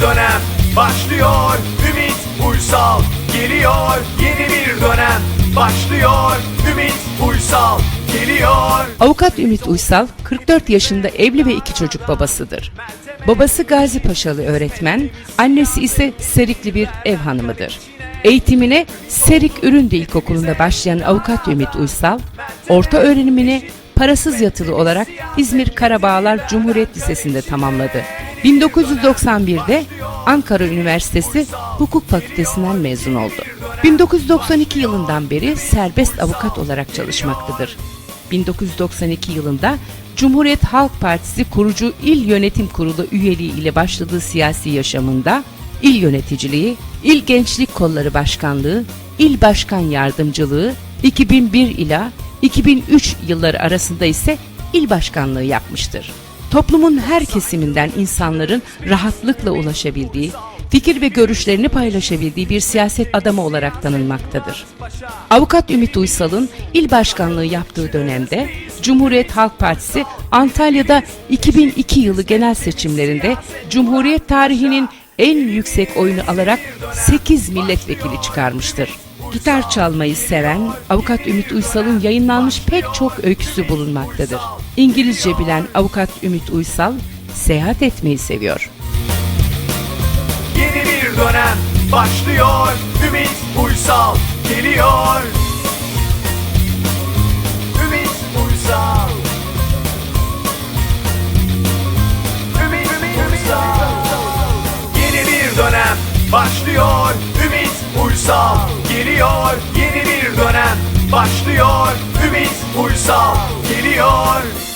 dönem başlıyor Ümit Uysal geliyor Yeni bir dönem başlıyor Ümit Uysal geliyor Avukat Ümit Uysal 44 yaşında evli ve iki çocuk babasıdır. Babası Gazi Paşalı öğretmen, annesi ise Serikli bir ev hanımıdır. Eğitimine Serik Üründe İlkokulu'nda başlayan avukat Ümit Uysal, orta öğrenimini parasız yatılı olarak İzmir Karabağlar Cumhuriyet Lisesi'nde tamamladı. 1991'de Ankara Üniversitesi Hukuk Fakültesinden mezun oldu. 1992 yılından beri serbest avukat olarak çalışmaktadır. 1992 yılında Cumhuriyet Halk Partisi kurucu İl Yönetim Kurulu üyeliği ile başladığı siyasi yaşamında il yöneticiliği, il gençlik kolları başkanlığı, il başkan yardımcılığı 2001 ila 2003 yılları arasında ise il başkanlığı yapmıştır. Toplumun her kesiminden insanların rahatlıkla ulaşabildiği, fikir ve görüşlerini paylaşabildiği bir siyaset adamı olarak tanınmaktadır. Avukat Ümit Uysal'ın il başkanlığı yaptığı dönemde Cumhuriyet Halk Partisi Antalya'da 2002 yılı genel seçimlerinde Cumhuriyet tarihinin en yüksek oyunu alarak 8 milletvekili çıkarmıştır. Gitar çalmayı seven Avukat Ümit Uysal'ın yayınlanmış pek çok öyküsü bulunmaktadır. İngilizce bilen Avukat Ümit Uysal seyahat etmeyi seviyor. Yeni bir dönem başlıyor. Ümit Uysal geliyor. Dönem başlıyor. Ümit Uysal geliyor. Yeni bir dönem başlıyor. Ümit Uysal geliyor.